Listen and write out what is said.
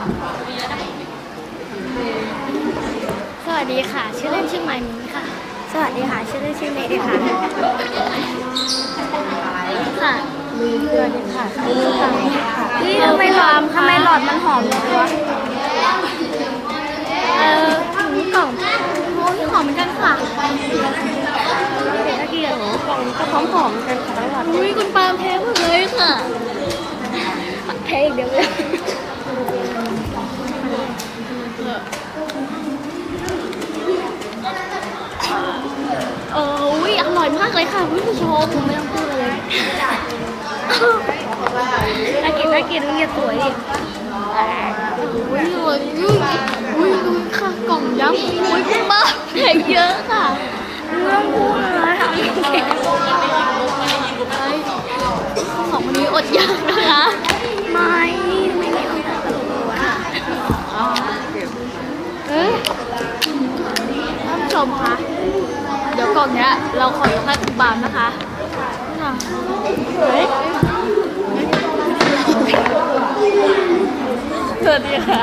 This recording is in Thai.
สวัสดีค่ะ ชื่อเล่นชื่อไมมินค่ะ สวัสดีค่ะ ชื่อเล่นชื่อเมย์ค่ะค่ะสวัสดีค่ะชื่อค่ะนี่ทำไมหลอดทำไมหลอดมันหอมจังวะเออกล่องโอ้ยหอมเหมือนกันค่ะตะเกียบโอ้กล่องก็หอมหอมๆกันค่ะตลอดอุ้ยคุณปาล์มแพ้หมดเลยค่ะแพ้อีกเดียวเลยเออ อยมากเลยค่ะคุณผู้ชมผมไม่ต้องพูดเลยน่ากินน่ากินต้องเงียบสวยดิอุ้ยอุ้ยอุ้ยอุ้ยดูค่ะกล่องยักษ์อุ้ยคุณบ้าแพงเยอะค่ะไม่องพูดเลยค่ะสองคนนี้อดยากนะคะไม่ไม่ได้เอาแต่ตลกวะเอ้ยท่านผู้ชมคะ ดี๋ยวกล่องเนี้ยเราขอยกให้คุณบามนะคะค่ะเฮ้ยสวัสดีค่ะ